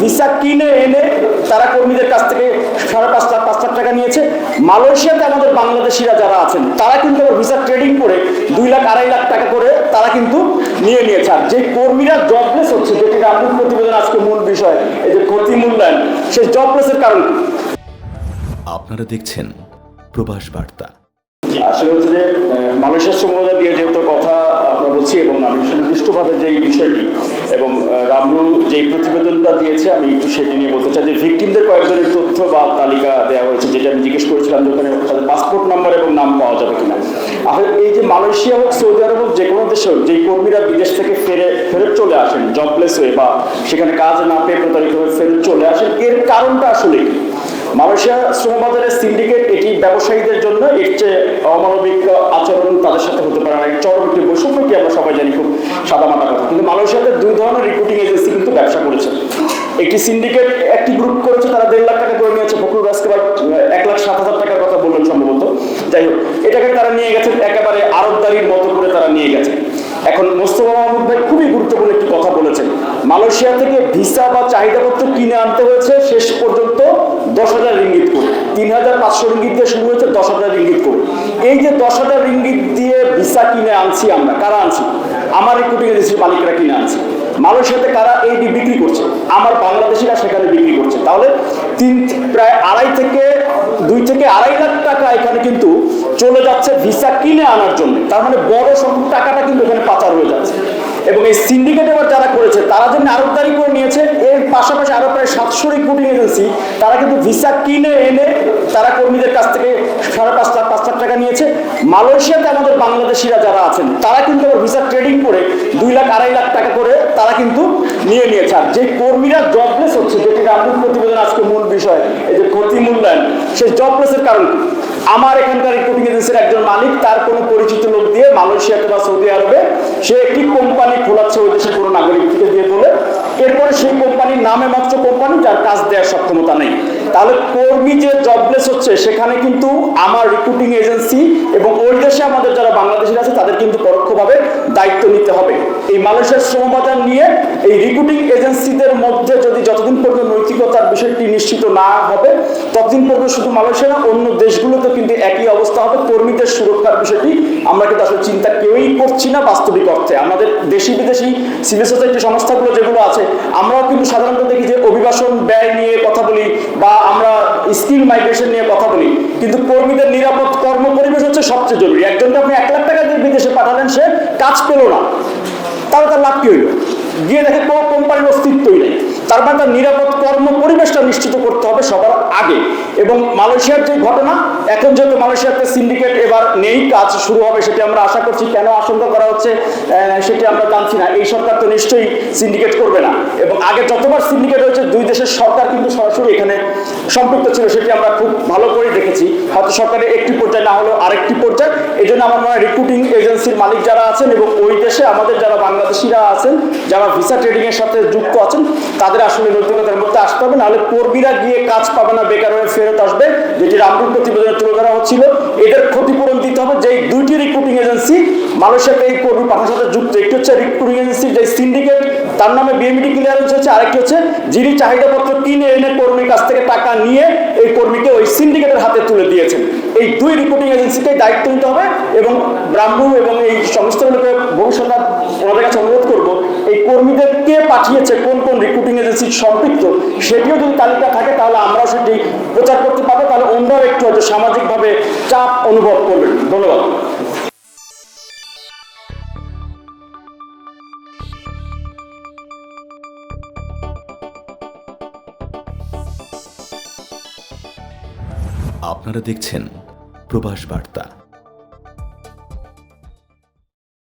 Visa কিনে এনে তারা কর্মীদের কাছ থেকে সাড়ে পাঁচ লাখ পাঁচ লাখ টাকা নিয়েছে। মালয়েশিয়াতে আমাদের বাংলাদেশিরা যারা আছেন তারা কিন্তু ভিসা ট্রেডিং করে দুই লাখ আড়াই লাখ টাকা করে তারা কিন্তু নিয়ে নিয়েছে। আর যে কর্মীরা জবলেস হচ্ছে যেটি রামপুর প্রতিবেদন আজকে মূল বিষয় এই যে ক্ষতি মূল্যায়ন সেই জবলেসের কারণ কি? আপনারা দেখছেন প্রবাস বার্তা। আসলে হচ্ছে যে আহ, মানুষের দিয়ে যেহেতু কথা আমরা বলছি এবং আমি সুনির্দিষ্টভাবে যে এই বিষয়টি এবং আহ, যে প্রতিবেদনটা দিয়েছে আমি একটু সেটি নিয়ে বলতে চাই যে ভিকটিমদের কয়েকজনের তথ্য বা তালিকা দেওয়া হয়েছে যেটা আমি জিজ্ঞেস করেছিলাম যে ওখানে তাদের পাসপোর্ট নাম্বার এবং নাম পাওয়া যাবে কিনা। আসলে এই যে মালয়েশিয়া হোক সৌদি আরব হোক যে কোনো দেশে হোক যেই কর্মীরা বিদেশ থেকে ফেরে ফেরত চলে আসেন জবলেস হয়ে বা সেখানে কাজ না পেয়ে প্রতারিত হয়ে ফেরত চলে আসেন এর কারণটা আসলে মালয়েশিয়া শ্রমবাজারের সিন্ডিকেট এটি ব্যবসায়ীদের জন্য এর চেয়ে অমানবিক আচরণ তাদের সাথে হতে পারে না। চরম একটি বৈষম্য কি আমরা সবাই জানি খুব সাদামাটা কথা। কিন্তু মালয়েশিয়াতে দুই ধরনের রিক্রুটিং এজেন্সি ব্যবসা করেছে। একটি সিন্ডিকেট একটি গ্রুপ করেছে, তারা দেড় লাখ টাকা করে নিয়েছে। ফখরুল রাজকেবার এক লাখ সাত হাজার টাকার কথা বললেন সম্ভবত। যাই হোক, এটাকে তারা নিয়ে গেছেন, একেবারে আরবদারির মতো করে তারা নিয়ে গেছে এখন মোস্তফা মাহমুদ ভাই খুবই গুরুত্বপূর্ণ একটি কথা বলেছেন। মালয়েশিয়া থেকে ভিসা বা চাহিদাপত্র কিনে আনতে হয়েছে, শেষ পর্যন্ত দশ হাজার রিঙ্গিত করে। তিন হাজার পাঁচশো রিঙ্গিত দিয়ে শুরু হয়েছে, দশ হাজার রিঙ্গিত করে। এই যে দশ হাজার রিঙ্গিত দিয়ে ভিসা কিনে আনছি আমরা, কারা আনছি? আমার রিক্রুটিং এজেন্সির মালিকরা কিনে আনছি। মালয়েশিয়াতে কারা এইটি বিক্রি করছে? আমার বাংলাদেশিরা সেখানে বিক্রি করছে। তাহলে তিন প্রায় আড়াই থেকে দুই থেকে আড়াই লাখ টাকা এখানে কিন্তু চলে যাচ্ছে ভিসা কিনে আনার জন্য। তার মানে বড় সংখ্যক টাকাটা কিন্তু এখানে পাচার হয়ে যাচ্ছে। এবং এই সিন্ডিকেট এবার যারা করেছে, তারা যে আরবদারি করে নিয়েছে পাশাপাশি আরও প্রায় সাতশো রিক্রুটিং এজেন্সি তারা কিন্তু ভিসা কিনে এনে তারা কর্মীদের কাছ থেকে সাড়ে পাঁচ লাখ পাঁচ লাখ টাকা নিয়েছে। মালয়েশিয়াতে আমাদের বাংলাদেশিরা যারা আছেন, তারা কিন্তু ভিসা ট্রেডিং করে দুই লাখ, আড়াই লাখ টাকা করে তারা কিন্তু নিয়ে নিয়েছে। আর যে কর্মীরা জবলেস হচ্ছে, যেটি রামপুর প্রতিবেদন আজকে মূল বিষয়, এই যে ক্ষতি মূল্যায়ন সেই জবলেসের কারণ কি? আমার এখানকার রিক্রুটিং এজেন্সির একজন মালিক, তার কোনো পরিচিত লোক দিয়ে মালয়েশিয়াতে বা সৌদি আরবে সে একটি কোম্পানি খোলাচ্ছে ওই দেশের কোনো নাগরিক থেকে দিয়ে বলে। এরপরে সেই নামে মাত্র কোম্পানি যার কাজ দেওয়ার সক্ষমতা নেই। তাহলে কর্মী যে জবলেস হচ্ছে, সেখানে কিন্তু আমার রিক্রুটিং এজেন্সি এবং ওই দেশে আমাদের যারা বাংলাদেশির আছে, তাদের কিন্তু পরোক্ষভাবে দায়িত্ব নিতে হবে। এই মালয়েশিয়ার শ্রমবাজার নিয়ে এই রিক্রুটিং এজেন্সিদের মধ্যে যদি যতদিন পর্যন্ত নৈতিকতার বিষয়টি নিশ্চিত না হবে, ততদিন পর্যন্ত শুধু মালয়েশিয়া না, অন্য দেশগুলোতে কিন্তু একই অবস্থা হবে। কর্মীদের সুরক্ষার বিষয়টি আমরা কিন্তু আসলে চিন্তা কেউই করছি না বাস্তবিক অর্থে। আমাদের দেশি বিদেশি সিভিল সোসাইটি সংস্থাগুলো যেগুলো আছে আমরাও কিন্তু সাধারণত দেখি যে অভিবাসন ব্যয় নিয়ে কথা বলি বা আমরা স্কিল মাইগ্রেশন নিয়ে কথা বলি, কিন্তু কর্মীদের নিরাপদ কর্ম পরিবেশ হচ্ছে সবচেয়ে জরুরি। একজনকে আপনি এক লাখ টাকা দিয়ে বিদেশে পাঠালেন, সে কাজ পেল না। তাহলে তার লাভ কি হইল? গিয়ে দেখে কোনো কোম্পানির অস্তিত্বই নেই। তার মানে তার নিরাপদ কর্ম পরিবেশটা নিশ্চিত করতে হবে সবার আগে। এবং মালয়েশিয়ার যে ঘটনা, এখন যেহেতু মালয়েশিয়াতে সিন্ডিকেট এবার নেই, কাজ শুরু হবে সেটি আমরা আশা করছি, কেন আশঙ্কা করা হচ্ছে সেটি আমরা জানছি না। এই সরকার তো নিশ্চয়ই সিন্ডিকেট করবে না। এবং আগে যতবার সিন্ডিকেট হয়েছে, দুই দেশের সরকার কিন্তু সরাসরি এখানে সম্পৃক্ত ছিল, সেটি আমরা খুব ভালো করে দেখেছি। হয়তো সরকারের একটি পর্যায়ে না হলেও আরেকটি পর্যায়ে। এই জন্য আমার মনে হয় রিক্রুটিং এজেন্সির মালিক যারা আছেন এবং ওই দেশে আমাদের যারা বাংলাদেশিরা আছেন, যারা ভিসা ট্রেডিং এর সাথে যুক্ত আছেন, তাদের আসলে নৈতিকতার মধ্যে আসতে হবে, নাহলে কর্মীরা গিয়ে কাজ পাবে না, বেকার হয়ে ফেরত আসবে, যেটি রামপুর প্রতিবেদনে তুলে ধরা হচ্ছিল। এদের ক্ষতিপূরণ দিতে হবে যে দুইটি রিক্রুটিং এজেন্সি মালয়েশিয়াতে এই কর্মী পাঠার সাথে যুক্ত। একটি হচ্ছে রিক্রুটিং এজেন্সির যে সিন্ডিকেট তার নামে বিএমডি ক্লিয়ারেন্স হচ্ছে আরেকটি হচ্ছে, যিনি চাহিদাপত্র কিনে এনে কর্মীর কাছ থেকে টাকা নিয়ে এই কর্মীকে ওই সিন্ডিকেটের হাতে তুলে দিয়েছেন। এই দুই রিক্রুটিং এজেন্সিকে দায়িত্ব নিতে হবে এবং ব্রাহ্মণ এবং এই সংস্থাগুলোকে ভবিষ্যতে ওনাদের কাছে অনুরোধ করব, এই কর্মীদের কে পাঠিয়েছে, কোন কোন রিক্রুটিং এজেন্সি সম্পৃক্ত, সেটিও যদি তালিকা থাকে তাহলে আমরাও সেটি প্রচার করতে পারব, তাহলে অন্যরাও একটু হয়তো সামাজিকভাবে চাপ অনুভব করবেন। ধন্যবাদ। আপনারা দেখছেন প্রবাস বার্তা।